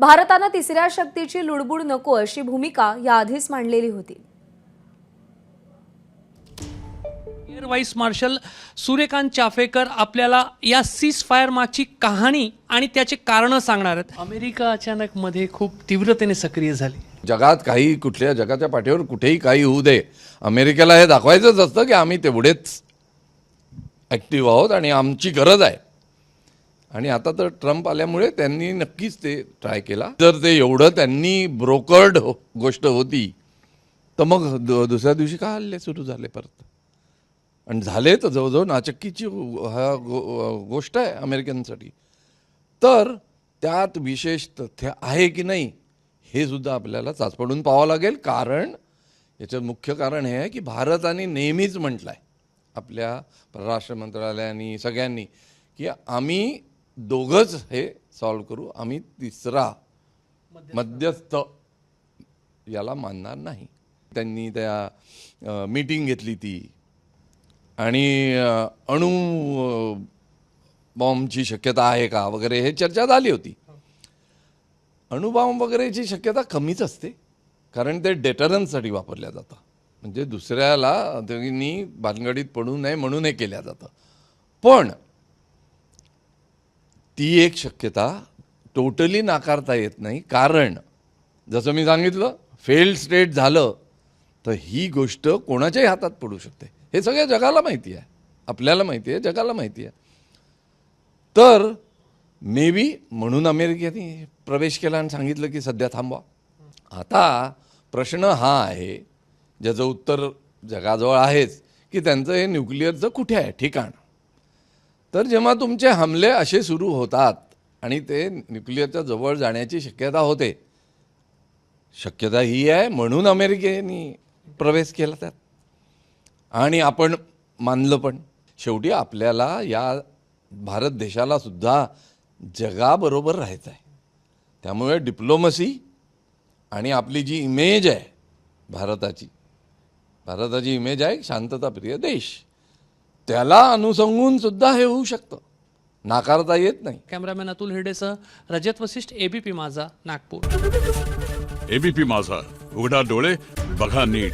भारतानं तिसऱ्या शक्तीची लुडबुड नको अशी भूमिका याआधीच मांडलेली होती. Air vice marshal Suryakant Chaphekar आपल्याला या सीज फायर मागची कहाणी आणि त्याचे कारणं सांगणार आहेत. अमेरिका अचानक मध्ये खूप तीव्रतेने सक्रिय झाली. जगात काही कुठल्या जगाच्या पाठीवर कुठेही काही होऊ दे. अमेरिकेला हे दाखवायचंच असतं की आम्ही तेवढेच ॲक्टिव्ह आहोत आणि आमची गरज आहे. आणि आता तर ट्रम्प आल्यामुळे त्यांनी नक्कीच ते ट्राय केला. जर ते एवढं त्यांनी ब्रोकर्ड हो गोष्ट होती तर मग दुसऱ्या दिवशी का हल्ले सुरू झाले परत? आणि झाले तर जवळजवळ नाचक्कीची हा गो गोष्ट आहे अमेरिकनसाठी. तर त्यात विशेष तथ्य आहे की नाही हे सुद्धा आपल्याला चाचपडून पाहावं लागेल. कारण याचं मुख्य कारण हे आहे की भारताने नेहमीच म्हटलं आहे आपल्या परराष्ट्र मंत्रालयाने सगळ्यांनी की आम्ही दोघंच हे सॉल्व करू. आम्ही तिसरा मध्यस्थ. याला मानणार नाही. त्यांनी त्या मीटिंग घेतली ती. आणि अणू बॉम्बची शक्यता आहे का वगैरे हे चर्चा झाली होती. अणुबॉम्ब वगैरेची शक्यता कमीच असते. कारण ते डेटरन्ससाठी वापरल्या जातं म्हणजे दुसऱ्याला त्यांनी भानगडीत पडू नये म्हणून हे केल्या जातं. पण ती एक शक्यता टोटली नाकारता येत नाही. कारण जसं मी सांगितलं फेल्ड स्टेट झालं तर ही गोष्ट कोणाच्याही हातात पडू शकते. हे सगळ्या जगाला माहिती आहे. आपल्याला माहिती आहे जगाला माहिती आहे. तर मे बी म्हणून अमेरिकेने प्रवेश केला आणि सांगितलं की सध्या थांबवा. आता प्रश्न हा आहे ज्याचं उत्तर जगाजवळ आहेच की त्यांचं हे न्यूक्लिअरचं कुठे आहे? ठिकाण. तर जेव्हा तुमचे हमले असे सुरू होतात आणि ते न्यूक्लिअरच्या जवळ जाण्याची शक्यता होते शक्यता ही आहे म्हणून अमेरिकेने प्रवेश केला त्यात. आणि आपण मानलं पण शेवटी आपल्याला या भारत देशाला सुद्धा जगाबरोबर राहायचं आहे. त्यामुळे डिप्लोमसी आणि आपली जी इमेज आहे भारताची भारताची इमेज आहे शांतताप्रिय देश. त्याला अनुसंगून सुद्धा हे होऊ शकतं. नाकारता येत नाही. कॅमेरामॅन अतुल हिरडेसह रजत वसिष्ठ एबीपी माझा नागपूर. एबीपी माझा. उघडा डोळे बघा नीट.